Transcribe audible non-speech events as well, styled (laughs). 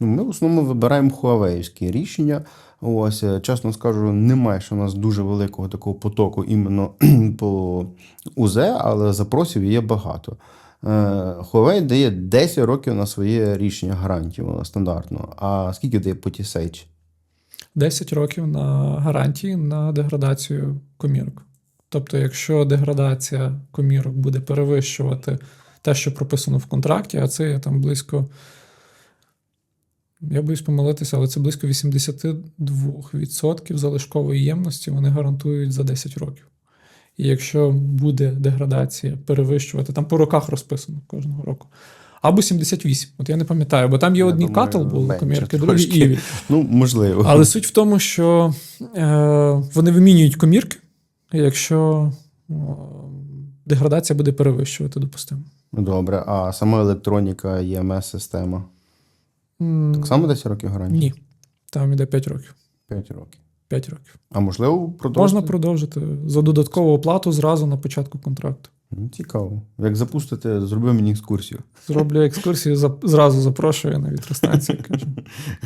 Ну, Ми в основному вибираємо Huawei рішення. Ось, е, чесно скажу, немає ще у нас дуже великого такого потоку іменно (clears throat) по УЗ, але запросів є багато. Е, Huawei дає 10 років на своє рішення гарантію стандартно. А скільки дає по T-Sage? 10 років на гарантії на деградацію комірок. Тобто, якщо деградація комірок буде перевищувати те, що прописано в контракті, а це є там близько. Я боюсь помилитися, але це близько 82% залишкової ємності вони гарантують за 10 років. І якщо буде деградація перевищувати, там по роках розписано кожного року. Або 78, от я не пам'ятаю, бо там є Я одні думаю, катл були комірки, другі іві. Ну, можливо. Але суть в тому, що е, вони вимінюють комірки, якщо о, деградація буде перевищувати допустимо. Добре, а сама електроніка, ЕМС-система. Так само 10 років гарантії? Ні. Там іде 5 років. 5 років. 5 років. А можливо, продовжити? Можна продовжити за додаткову оплату зразу на початку контракту. Ну, Цікаво. Як запустите, зроби мені екскурсію. Зроблю екскурсію, зразу запрошую на вітростанцію. кажу. (laughs)